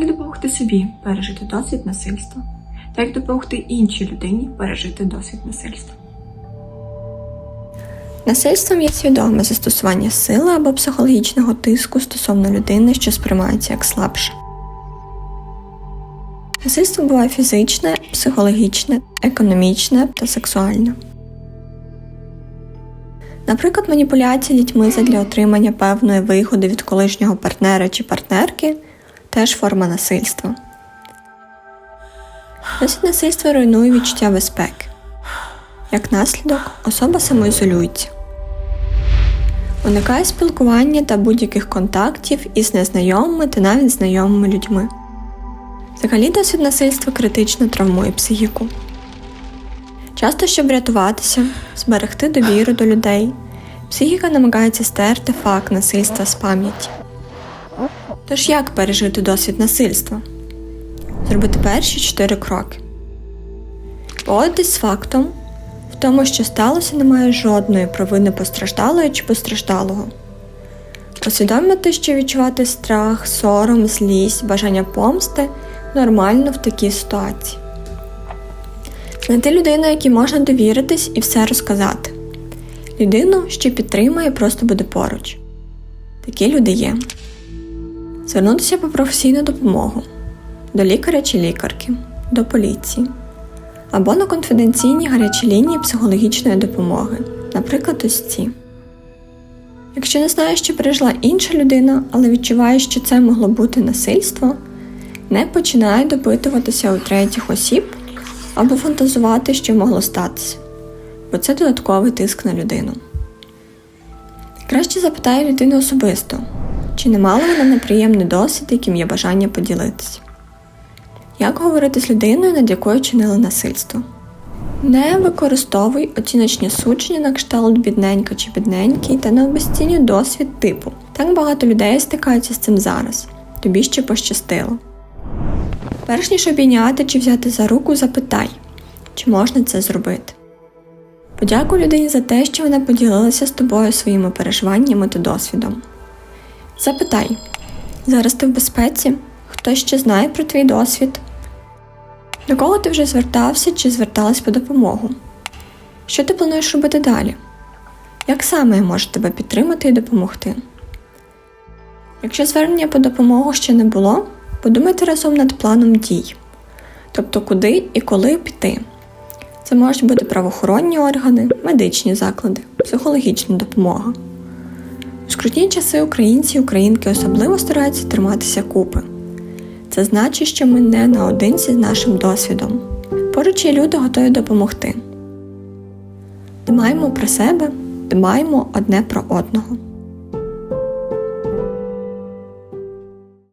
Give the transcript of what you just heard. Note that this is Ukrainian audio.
Як допомогти собі пережити досвід насильства? Та як допомогти іншій людині пережити досвід насильства? Насильством є свідоме застосування сили або психологічного тиску стосовно людини, що сприймається як слабше. Насильство буває фізичне, психологічне, економічне та сексуальне. Наприклад, маніпуляція дітьми задля отримання певної вигоди від колишнього партнера чи партнерки теж форма насильства. Досвід насильства руйнує відчуття безпеки. Як наслідок, особа самоізолюється. Уникає спілкування та будь-яких контактів із незнайомими та навіть знайомими людьми. Взагалі досвід насильства критично травмує психіку. Часто, щоб врятуватися, зберегти довіру до людей, психіка намагається стерти факт насильства з пам'яті. Тож як пережити досвід насильства? Зробити перші чотири кроки. Погодитись з фактом, в тому, що сталося, немає жодної провини постраждалої чи постраждалого. Усвідомити, що відчувати страх, сором, злість, бажання помсти нормально в такій ситуації. Знайти людину, якій можна довіритись і все розказати. Людину, що підтримує, просто буде поруч. Такі люди є. Звернутися по професійну допомогу до лікаря чи лікарки, до поліції або на конфіденційні гарячі лінії психологічної допомоги, наприклад, ось ці. Якщо не знаєш, що пережила інша людина, але відчуваєш, що це могло бути насильство, не починай допитуватися у третіх осіб або фантазувати, що могло статися, бо це додатковий тиск на людину. Краще запитай людину особисто, чи не мала вона неприємний досвід, яким є бажання поділитися. Як говорити з людиною, над якою чинили насильство? Не використовуй оціночні судження на кшталт бідненька чи бідненький та не обесцінюй досвід типу. Так багато людей стикаються з цим зараз. Тобі ще пощастило. Перш ніж обійняти чи взяти за руку, запитай, чи можна це зробити. Подякуй людині за те, що вона поділилася з тобою своїми переживаннями та досвідом. Запитай, зараз ти в безпеці? Хтось ще знає про твій досвід? До кого ти вже звертався чи зверталась по допомогу? Що ти плануєш робити далі? Як саме я можу тебе підтримати і допомогти? Якщо звернення по допомогу ще не було, подумайте разом над планом дій, тобто куди і коли піти. Це можуть бути правоохоронні органи, медичні заклади, психологічна допомога. Скрутні часи українці і українки особливо стараються триматися купи. Це значить, що ми не наодинці з нашим досвідом. Поруч є люди готові допомогти. Дбаємо про себе, дбаємо одне про одного.